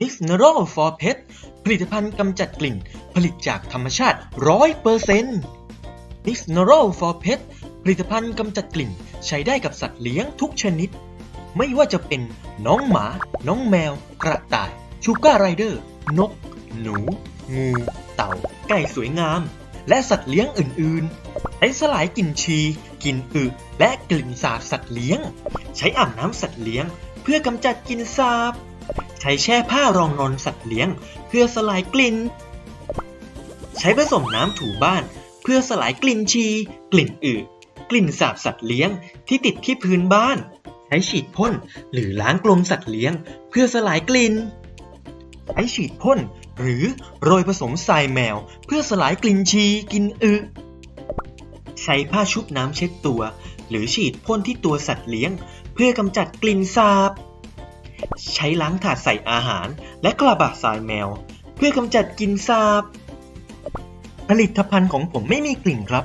Mix n e r o for Pet ผลิตภัณฑ์กำจัดกลิ่น ผลิตจากธรรมชาติ 100% Mix n e r o for Pet ผลิตภัณฑ์กำจัดกลิ่น ใช้ได้กับสัตว์เลี้ยงทุกชนิด ไม่ว่าจะเป็นน้องหมา น้องแมว กระต่าย ชูการ์ไรเดอร์ นก หนู งู เต่า ไก่สวยงาม และสัตว์เลี้ยงอื่นๆใช้สลายกลิ่นชีกลิ่นอึและกลิ่นสาบสัตว์เลี้ยง ใช้อาบน้ำสัตว์เลี้ยง เพื่อกำจัดกลิ่นสาบ ใช้แช่ผ้ารองนอนสัตว์เลี้ยง เพื่อสลายกลิ่น ใช้ผสมน้ำถูบ้าน เพื่อสลายกลิ่นชี กลิ่นอึกลิ่นสาบสัตว์เลี้ยงที่ติดที่พื้นบ้าน ใช้ฉีดพ่นหรือล้างกรงสัตว์เลี้ยง เพื่อสลายกลิ่น ใช้ฉีดพ่นหรือโรยผสมทรายแมว เพื่อสลายกลิ่นชีกลิ่นอึใช้ผ้าชุบน้ำเช็ดตัว หรือฉีดพ่นที่ตัวสัตว์เลี้ยง เพื่อกำจัดกลิ่นสาบ ใช้ล้างถาดใส่อาหารและกระบะทรายแมว เพื่อกำจัดกลิ่นสาบ ผลิตภัณฑ์ของผมไม่มีกลิ่นครับ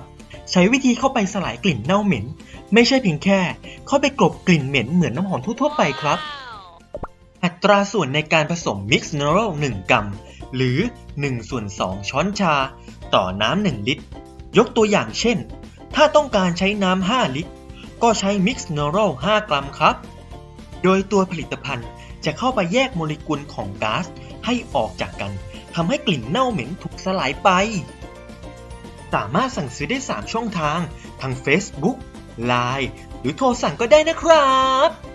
ใช้วิธีเข้าไปสลายกลิ่นเน่าเหม็น ไม่ใช่เพียงแค่ เข้าไปกลบกลิ่นเหม็นเหมือนน้ำหอมทั่วๆไปครับ อัตราส่วนในการผสม Mix n e r a l 1กรัมหรือ1ส่วน2ช้อนชา ต่อน้ำ1ลิตร ยกตัวอย่างเช่น ถ้าต้องการใช้น้ำ5ลิตร ก็ใช้ Mix n e r a l 5กรัมครับ โดยตัวผลิตภัณฑ์จะเข้าไปแยกโมเลกุลของก๊าซให้ออกจากกันทำให้กลิ่นเน่าเหม็นถูกสลายไป สามารถสั่งซื้อได้ 3 ช่องทาง ทาง Facebook Line หรือโทรสั่งก็ได้นะครับ